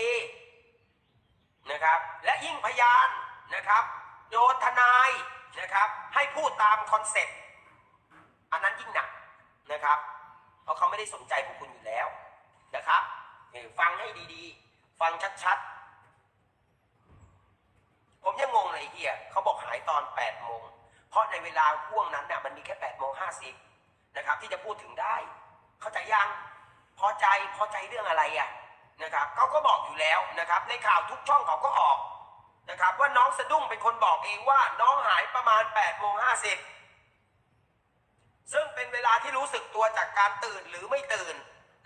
ปีนะครับ และยิ่งพยานนะครับ โยนทนายนะครับ ให้พูดตามคอนเซ็ปต์อันนั้นยิ่งหนักนะครับ เพราะเขาไม่ได้สนใจพวกคุณอยู่แล้วนะครับฟังให้ดีๆ ฟังชัดๆ ผมยังงงเลยเฮียเขาบอกหายตอน8โมงเพราะในเวลาห่วงนั้นเนี่ยมันมีแค่8โมง50นะครับ ที่จะพูดถึงได้ เข้าใจยังพอใจพอใจเรื่องอะไรอะ นะครับเขาก็บอกอยู่แล้วนะครับ ในข่าวทุกช่องเขาก็ออกนะครับว่าน้องสะดุ้งเป็นคนบอกเองว่าน้องหายประมาณ8โมง50ซึ่งเป็นเวลาที่รู้สึกตัวจากการตื่นหรือไม่ตื่น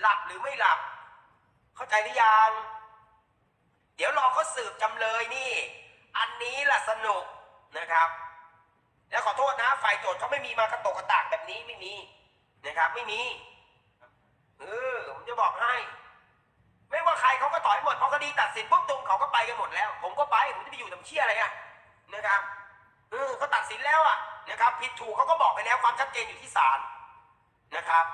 หลับหรือไม่หลับ เข้าใจหรือยัง เดี๋ยวรอเขาสืบจำเลยนี่ อันนี้แหละสนุกนะครับ แล้วขอโทษนะฝ่ายโจทย์เขาไม่มีมากระตกกระตากแบบนี้ไม่มีนะครับ ไม่มีเออผมจะบอกให้ ไม่ว่าใครเขาก็ีตัดสินปุ๊บตรงเขาก็ไปกันหมดแล้ว ผมก็ไปผมจะไปอยู่ทำเชี่ยอะไรอะนะครับเออเขาตัดสินแล้วอะนะครับ ผิดถูกเขาก็บอกไปแล้วความชัดเจนอยู่ที่ศาลนะครับ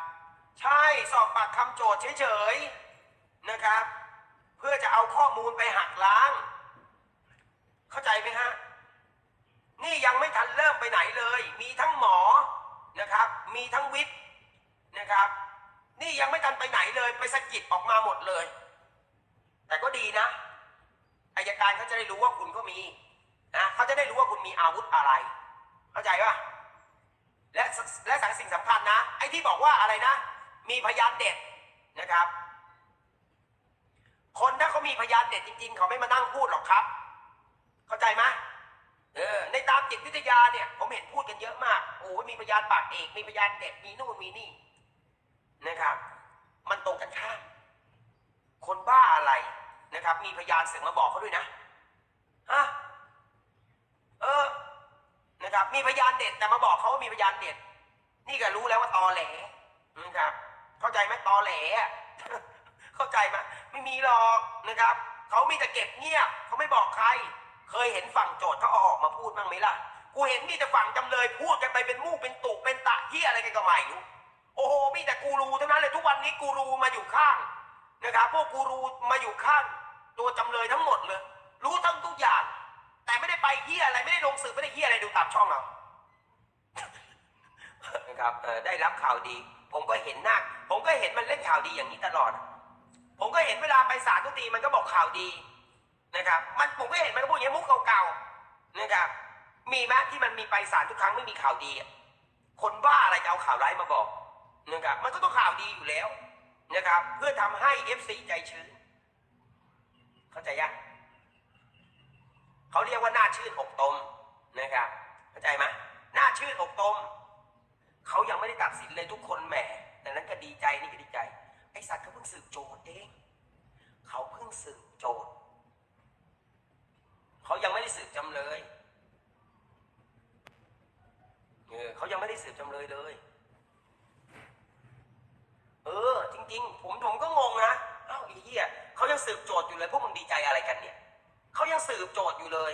ใช่สอบปากคำโจทย์เฉยๆนะครับ เพื่อจะเอาข้อมูลไปหักล้าง เข้าใจไหมฮะนี่ยังไม่ทันเริ่มไปไหนเลย มีทั้งหมอนะครับ มีทั้งวิทย์นะครับ นี่ยังไม่ทันไปไหนเลย ไปสะกิดออกมาหมดเลย แต่ก็ดีนะอายการเขาจะได้รู้ว่าคุณก็มีนะเขาจะได้รู้ว่าคุณมีอาวุธอะไร เข้าใจปะและและสสิ่งสำคัญนะ ไอ้ที่บอกว่าอะไรนะ มีพยานเด็ดนะครับ คนถ้าเขามีพยานเด็ดจริง ๆ เขาไม่มานั่งพูดหรอกครับ เข้าใจไหมเออในตามจิตวิทยาเนี่ย ผมเห็นพูดกันเยอะมากโอ้มีพยานปากเอก มีพยานเด็ดมีนู่นมีนี่นะครับ มันตรงกันข้าม คนบ้าอะไรนะครับ มีพยานเสียงมาบอกเขาด้วยนะฮะเออนะครับ มีพยานเด็ดแต่มาบอกเขาว่ามีพยานเด็ด นี่ก็รู้แล้วว่าตอแหลนะครับ เข้าใจไหมตอแหลเข้าใจไหมไม่มีหรอกนะครับเขามีแต่เก็บเงียบเขาไม่บอกใคร เคยเห็นฝั่งโจทย์เขาออกมาพูดบ้างไหมล่ะกูเห็นมีแต่ฝั่งจำเลยพูดกันไปเป็นมู่เป็นตุกเป็นตะเฮียอะไรกันก็ไม่รู้โอ้โหมีแต่กูรูทั้งนั้นเลยทุกวันนี้กูรูมาอยู่ข้างนะครับพวกกูรูมาอยู่ข้าง ตัวจำเลยทั้งหมดเลย รู้ทั้งทุกอย่าง แต่ไม่ได้ไปเฮียอะไรไม่ได้ลงสื่อไม่ได้เฮียอะไรดูตามช่องเรานะครับเอ่อได้รับข่าวดี ผมก็เห็นหน้าผมก็เห็นมันเล่นข่าวดีอย่างนี้ตลอด ผมก็เห็นเวลาไปศาลทุกทีมันก็บอกข่าวดีนะครับ มันผมก็เห็นมันก็พูดอย่างนี้มุกเก่าๆนะครับ มีไหมที่มันมีไปศาลทุกครั้งไม่มีข่าวดี คนบ้าอะไรจะเอาข่าวร้ายมาบอกนะครับ มันก็ต้องข่าวดีอยู่แล้วนะครับ เพื่อทำให้ FC ใจชื้น เข้าใจยังเขาเรียกว่าหน้าชื่นอกตมนะครับ เข้าใจไหมหน้าชื่นอกตมเขายังไม่ได้ตัดสินเลยทุกคนแหมแต่นั้นก็ดีใจนี่ก็ดีใจ ไอสัตว์เขาเพิ่งสืบโจทย์เองเขาเพิ่งสืบโจทย์เขายังไม่ได้สืบจำเลยเออเขายังไม่ได้สืบจำเลยเลย เออ จริง ๆ ผมผมก็งง อยู่เลย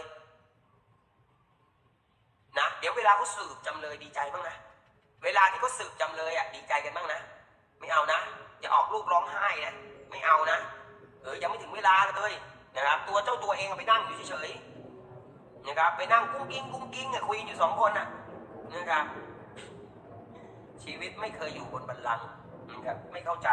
นะ เดี๋ยวเวลาเขาสืบจำเลยดีใจบ้างนะ เวลาที่เขาสืบจำเลยอะดีใจกันบ้างนะ ไม่เอานะอย่าออกลูกร้องไห้นะ ไม่เอานะ เออยังไม่ถึงเวลาเลยนะครับ ตัวเจ้าตัวเองไปนั่งอยู่เฉยๆ นะครับ ไปนั่งกุ้งกิ้งกุ้งกิ้งอะคุยอยู่สองคนน่ะ นะครับ ชีวิตไม่เคยอยู่บนบัลลังก์นะครับ ไม่เข้าใจ